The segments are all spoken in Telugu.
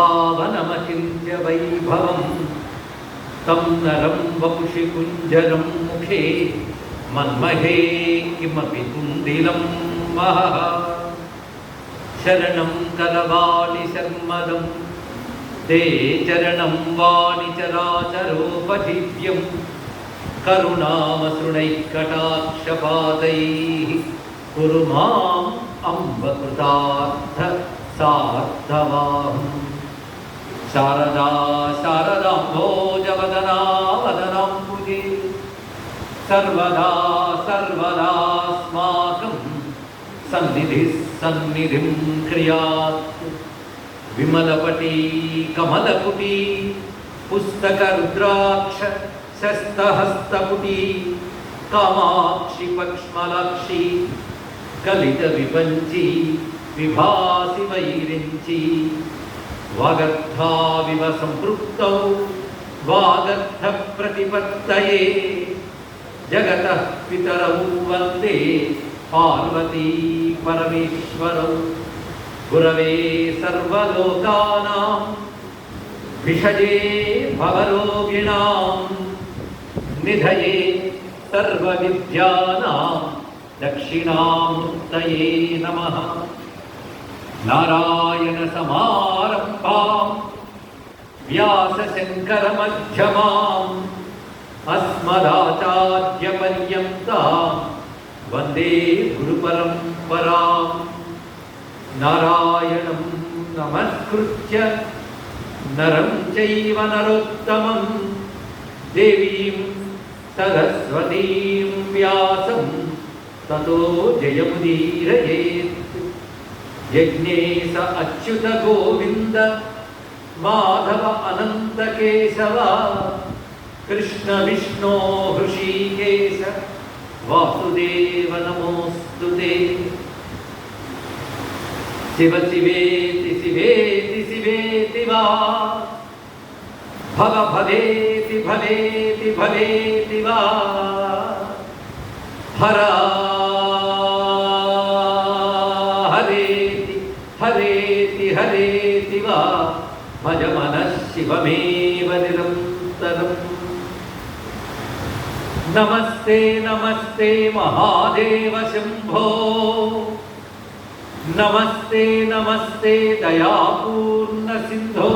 पावनमचिन्त्य वैभवम् तं नरं वपुषि कुञ्जरं मुखे मन्महे किमपि कुन्दिलं महः शरणं करवाणिशर्मदं ते चरणं वाणिचराचरोपजीव्यं करुणामसृणैः कटाक्षपादैः कुरु माम् अम्बकृतार्थ सार्थवाहम् శారదా శారదాంభోజవదనా వదనాంబుజే సర్వదా సర్వదాస్మాకం సన్నిధి సన్నిధిం క్రియాత్ విమలపటి కమలపుటి పుస్తక రుద్రాక్ష శస్తహస్తపుటి కామాక్షి పక్ష్మలాక్షి కలిత విపంచి విభాసి వైరించి वागर्थाविव सम्पृक्तौ वागर्थप्रतिपत्तये जगतः पितरौ वंदे, पार्वती परमेश्वरौ। गुरवे सर्वलोकानां, विषये भवरोगिणां, निधये सर्वविद्यानां दक्षिणामूर्तये नमः। నమః నారాయణ సమారంభాం వ్యాసశంకరమధ్యమాం అస్మదాచార్యపర్యంతాం వందే గురుపరంపరాం నారాయణం నమస్కృత్య నరం చైవ నరోత్తమం దేవీం సరస్వతీం వ్యాసం यज्ञे स अच्युत गोविंद माधव अनन्तकेशव कृष्णविष्णो हृषीकेश, वासुदेव नमोऽस्तु शिव शिवेति शिवेति शिवेति वा। भव भवेति भवेति भवेति वा। हरा भज मनः शिवमेव निरन्तरम्। नमस्ते नमस्ते महादेव शम्भो। नमस्ते नमस्ते दयापूर्ण सिंधो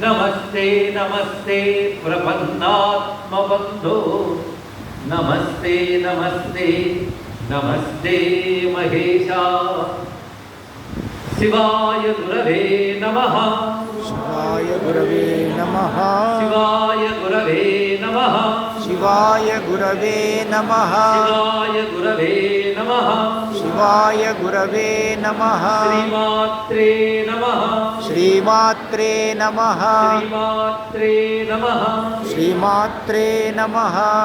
नमस्ते नमस्ते प्रपन्नात्मबन्धो। नमस्ते नमस्ते नमस्ते महेशा। சிவாய குரவே நமஹ. சிவாய குரவே நமஹ. శివాయ గురవే నమ. శివాయ గురవే నమ. శివాయ గురవే నమ. శ్రీమాత్రే నమ. శ్రీమాత్రే నమ. శ్రీమాత్రే నమ. శ్రీమాత్రే నమ.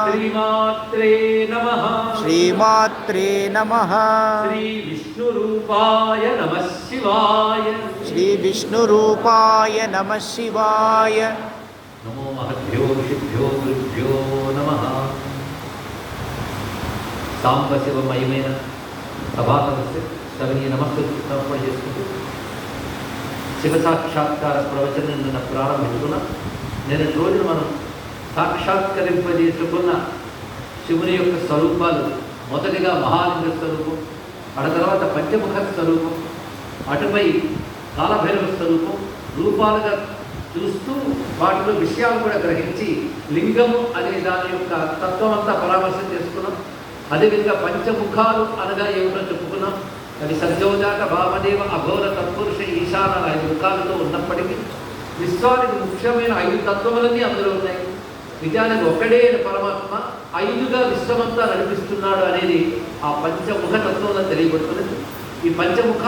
శ్రీమాత్రే నమ. శ్రీమాత్రే నమ. శ్రీ విష్ణురూపాయ నమ శివాయ. శ్రీ విష్ణురూపాయ నమ శివాయ. నమో మహద్భ్యో ఋషిభ్యో గురుభ్యో నమ సాంబశివమయమైన సభాతమస్య శవనీయ నమస్కృతి సమర్పణ చేసుకుంటూ శివ సాక్షాత్కార ప్రవచనం నిన్న ప్రారంభించుకున్న నేను రోజున మనం సాక్షాత్కరింపజేసుకున్న శివుని యొక్క స్వరూపాలు మొదటిగా మహాలింగ స్వరూపం అటు తర్వాత పంచముఖ స్వరూపం అటుపై కాలభైరవ స్వరూపం రూపాలుగా చూస్తూ వాటిలో విషయాలు కూడా గ్రహించి లింగము అనే దాని యొక్క తత్వం అంతా పరామర్శం చేసుకున్నాం. అదేవిధంగా పంచముఖాలు అనగా ఏమిటో చెప్పుకున్నాం. అది సత్యోజాత భామదేవ అఘోర తత్పురుష ఈశాన ఐదు ముఖాలతో ఉన్నప్పటికీ విశ్వానికి ముఖ్యమైన ఐదు తత్వములన్నీ అందులో ఉన్నాయి. నిజానికి ఒక్కడే పరమాత్మ ఐదుగా విశ్వమంతా నడిపిస్తున్నాడు అనేది ఆ పంచముఖ తత్వంలో తెలియబడుతున్నది ఈ పంచముఖ